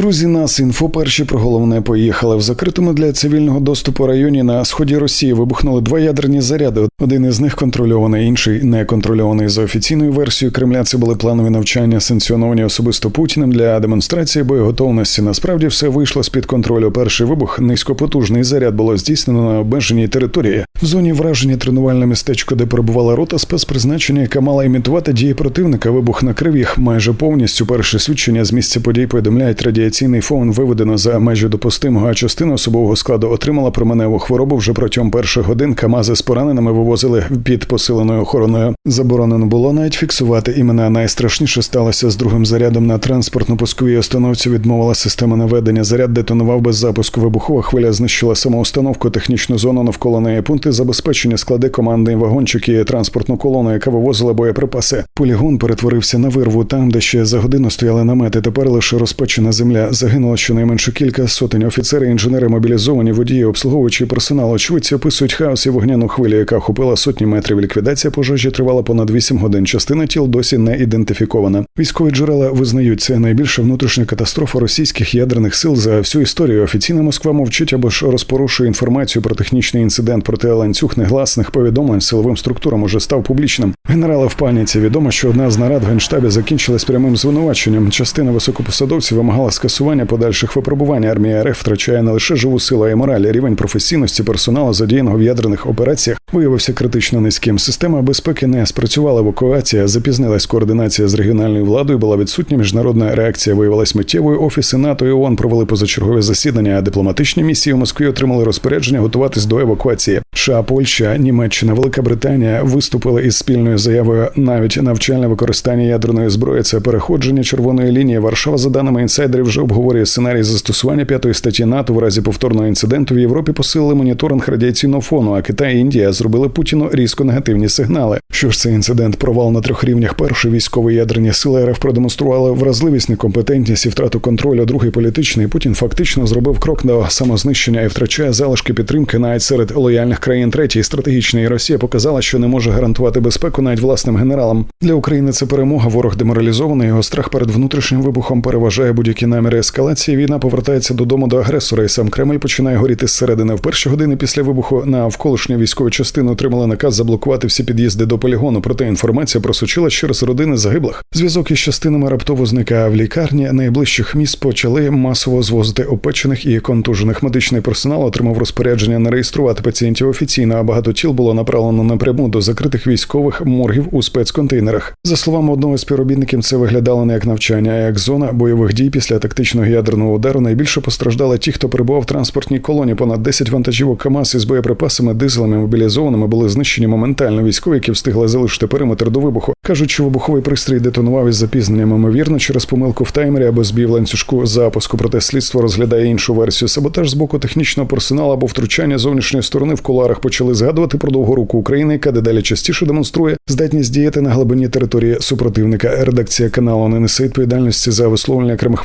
Друзі, нас інфо перші про головне поїхали в закритому для цивільного доступу районі на сході Росії. Вибухнули два ядерні заряди. Один із них контрольований, інший не контрольований. За офіційною версією Кремля це були планові навчання, санкціоновані особисто Путіним для демонстрації боєготовності. Насправді все вийшло з під контролю. Перший вибух низькопотужний заряд було здійснено на обмеженій території. В зоні враження тренувальне містечко, де перебувала рота спецпризначення, яка мала імітувати дії противника. Вибух накрив їх майже повністю. Перше свідчення з місця подій повідомляють радіаційний фон виведено за межі допустимого, а частина особового складу отримала променеву хворобу вже протягом перших годин. Камази з пораненими вивозили під посиленою охороною. Заборонено було навіть фіксувати імена. Найстрашніше сталося з другим зарядом на транспортно-пусковій установці. Відмовила система наведення. Заряд детонував без запуску. Вибухова хвиля знищила самоустановку, технічну зону навколо неї. Пункти забезпечення склади командний вагончик і транспортну колону, яка вивозила боєприпаси. Полігон перетворився на вирву там, де ще за годину стояли намети. Тепер лише розпечена земля. Загинуло щонайменше кілька сотень. Офіцери, інженери мобілізовані, водії, обслуговуючи персонал. Очевидці описують хаос і вогняну хвилю, яка охопила сотні метрів. Ліквідація пожежі тривала понад 8 годин. Частина тіл досі не ідентифікована. Військові джерела визнають це найбільша внутрішня катастрофа російських ядерних сил за всю історію. Офіційна Москва мовчить або ж розпорушує інформацію про технічний інцидент. Проте ланцюг негласних повідомлень силовим структурам уже став публічним. Генерали в паніці відомо, що одна з нарад в генштабі закінчилась прямим звинуваченням. Частина високопосадовців вимагала скасування подальших випробувань. Армія РФ втрачає не лише живу силу, а й мораль. Рівень професійності персоналу задіяного в ядерних операціях виявився критично низьким. Система безпеки не спрацювала. Евакуація запізнилась координація з регіональною владою. Була відсутня. Міжнародна реакція виявилась миттєвою. Офіси НАТО і ООН провели позачергове засідання. А дипломатичні місії у Москві отримали розпорядження готуватись до евакуації. США, Польща, Німеччина, Велика Британія виступили із спільною заявою. Навіть навчальне використання ядерної зброї це переходження червоної лінії. Варшава, за даними інсайдерів, вже обговорює сценарій застосування п'ятої статті НАТО в разі повторного інциденту. В Європі посилили моніторинг радіаційного фону. А Китай і Індія зробили Путіну різко негативні сигнали. Що ж це інцидент? Провал на трьох рівнях. Перший військові ядерні сили РФ продемонстрували вразливість, некомпетентність і втрату контролю. Другий політичний Путін фактично зробив крок до самознищення і втрачає залишки підтримки навіть серед лояльних країн. Третій стратегічний Росія показала, що не може гарантувати безпеку навіть власним генералам. Для України це перемога. Ворог деморалізований. Його страх перед внутрішнім вибухом переважає будь-які наміри ескалації. Війна повертається додому до агресора, і сам Кремль починає горіти зсередини. В перші години після вибуху на навколишню військову частину отримали наказ заблокувати всі під'їзди до полігону. Проте інформація просочила через родини загиблих. Зв'язок із частинами раптово зникає в лікарні. Найближчих міст почали масово звозити опечених і контужених. Медичний персонал отримав розпорядження не реєструвати пацієнтів офіційно. А багато тіл було направлено напряму до закритих військових моргів у спецконтейнерах. За словами одного з співробітників, це виглядало не як навчання, а як зона бойових дій після тактичного ядерного удару. Найбільше постраждали ті, хто перебував в транспортній колоні. Понад 10 вантажівок КАМАЗ із боєприпасами, дизелями мобілізованими були знищені моментально. Військові, які встигли залишити периметр до вибуху, кажуть, що вибуховий пристрій детонував із запізненням, ймовірно, через помилку в таймері або збій в ланцюжку запуску. Проте слідство розглядає іншу версію. Саботаж з боку технічного персоналу або втручання зовнішньої сторони в куларах почали згадувати про довгу руку України, яка дедалі частіше демонструє здатність діяти на глибині території супротивника. Редакція каналу не несе відповідальності за висловлення окремих